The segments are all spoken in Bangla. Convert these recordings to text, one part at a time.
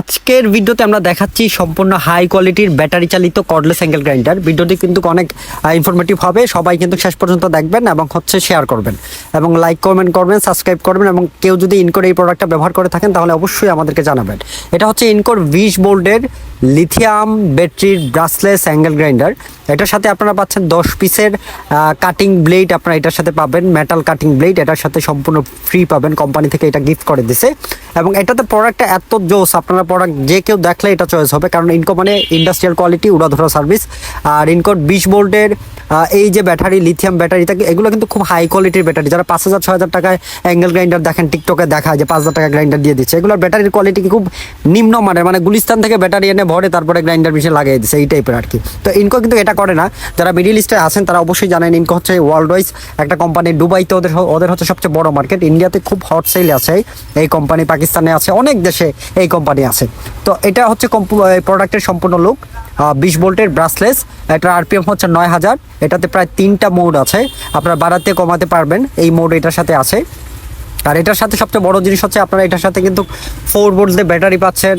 আজকের ভিডিওতে আমরা দেখাচ্ছি সম্পূর্ণ হাই কোয়ালিটির ব্যাটারি চালিত কর্ডলেস অ্যাঙ্গেল গ্রাইন্ডার ভিডিওটি কিন্তু অনেক ইনফরমেটিভ হবে। সবাই কিন্তু শেষ পর্যন্ত দেখবেন এবং হচ্ছে শেয়ার করবেন। এবং লাইক কমেন্ট করবেন সাবস্ক্রাইব করবেন এবং কেউ যদি ইনকোর এই প্রোডাক্টটা ব্যবহার করে থাকেন, তাহলে অবশ্যই আমাদেরকে জানাবেন। এটা হচ্ছে ইনকোর বিশ বোল্ডের লিথিয়াম ব্যাটারির ব্রাসলেস অ্যাঙ্গেল গ্রাইন্ডার। এটার সাথে আপনারা পাচ্ছেন দশ পিসের কাটিং ব্লেড আপনারা এটার সাথে পাবেন মেটাল কাটিং ব্লেড এটার সাথে সম্পূর্ণ ফ্রি পাবেন কোম্পানি থেকে এটা গিফট করে দিছে। এবং এটাতে প্রোডাক্টটা এত জোস, আপনারা প্রোডাক্ট যে কেউ দেখলে এটা চয়েস হবে, কারণ ইনকো মানে ইন্ডাস্ট্রিয়াল কোয়ালিটি উড়াধরা সার্ভিস আর ইনকোর বিশ ভোল্টের এই যে ব্যাটারি লিথিয়াম ব্যাটারি থাকে এগুলো কিন্তু খুব হাই কোয়ালিটির ব্যাটারি। যারা পাঁচ হাজার, ছয় হাজার টাকায় অ্যাঙ্গেল গ্রাইন্ডার দেখেন টিকটকে দেখায় যে পাঁচ হাজার টাকা গ্রাইন্ডার দিয়ে দিচ্ছে। এগুলোর ব্যাটারির কোয়ালিটি খুব নিম্ন মানে গুলিস্তান থেকে ব্যাটারি এনে ভরে তারপরে গ্রাইন্ডার মিশে লাগিয়ে দিচ্ছে, এই টাইপের আর কি তো ইনকো কিন্তু এটা করে না। যারা মিডিল ইস্টে আছেন, তারা অবশ্যই জানেন ইনকো হচ্ছে ওয়ার্ল্ড ওয়াইজ একটা কোম্পানি দুবাইতে ওদের ওদের হচ্ছে সবচেয়ে বড় মার্কেট ইন্ডিয়াতে খুব হট সেল আছে, এই কোম্পানি পাকিস্তানে আছে, অনেক দেশে এই কোম্পানি আছে। তো এটা হচ্ছে প্রোডাক্টের সম্পূর্ণ লুক বিশ ভোল্টের ব্রাসলেস এটার আরপিএম হচ্ছে নয় হাজার। এটাতে প্রায় তিনটা মোড আছে। আপনারা বাড়াতে কমাতে পারবেন। এই মোড এটার সাথে আছে। আর এটার সাথে সবচেয়ে বড় জিনিস হচ্ছে আপনারা এটার সাথে কিন্তু ফোর ভোল্টের ব্যাটারি পাচ্ছেন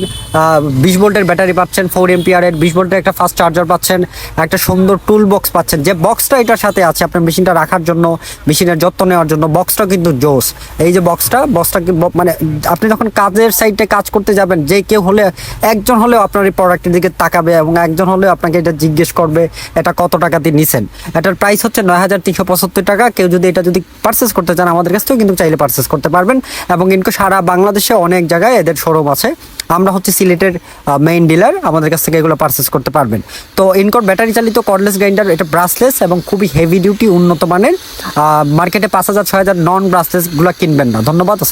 বিশ ভোল্টের ব্যাটারি পাচ্ছেন ফোর এমপিআরের বিশ ভোল্টের একটা ফাস্ট চার্জার পাচ্ছেন, একটা সুন্দর টুল বক্স পাচ্ছেন। যে বক্সটা এটার সাথে আছে আপনার মেশিনটা রাখার জন্য মেশিনের যত্ন নেওয়ার জন্য বক্সটা কিন্তু জোস। এই যে বক্সটা বক্সটা মানে আপনি যখন কাজের সাইডে কাজ করতে যাবেন, যে কেউ হলে, একজন হলেও আপনার এই প্রোডাক্টের দিকে তাকাবে এবং একজন হলেও আপনাকে এটা জিজ্ঞেস করবে, এটা কত টাকা দিয়ে নিছেন? এটার প্রাইস হচ্ছে নয় হাজার তিনশো পঁচাত্তর টাকা। কেউ যদি এটা যদি পারচেস করতে চান আমাদের কাছ থেকেও কিন্তু চাইলে পারচেস করতে পারবেন এবং কিন্তু সারা বাংলাদেশে অনেক জায়গায় এদের শোরুম আছে। আমরা হচ্ছে সিলেটের মেইন ডিলার আমাদের কাছ থেকে এগুলো পারচেস করতে পারবেন। তো ইনকোর ব্যাটারি চালিত কর্ডলেস গ্রাইন্ডার এটা ব্রাসলেস এবং খুবই হেভি ডিউটি উন্নত মানের। মার্কেটে পাঁচ হাজার, ছয় হাজার নন ব্রাসলেসগুলো কিনবেন না। ধন্যবাদ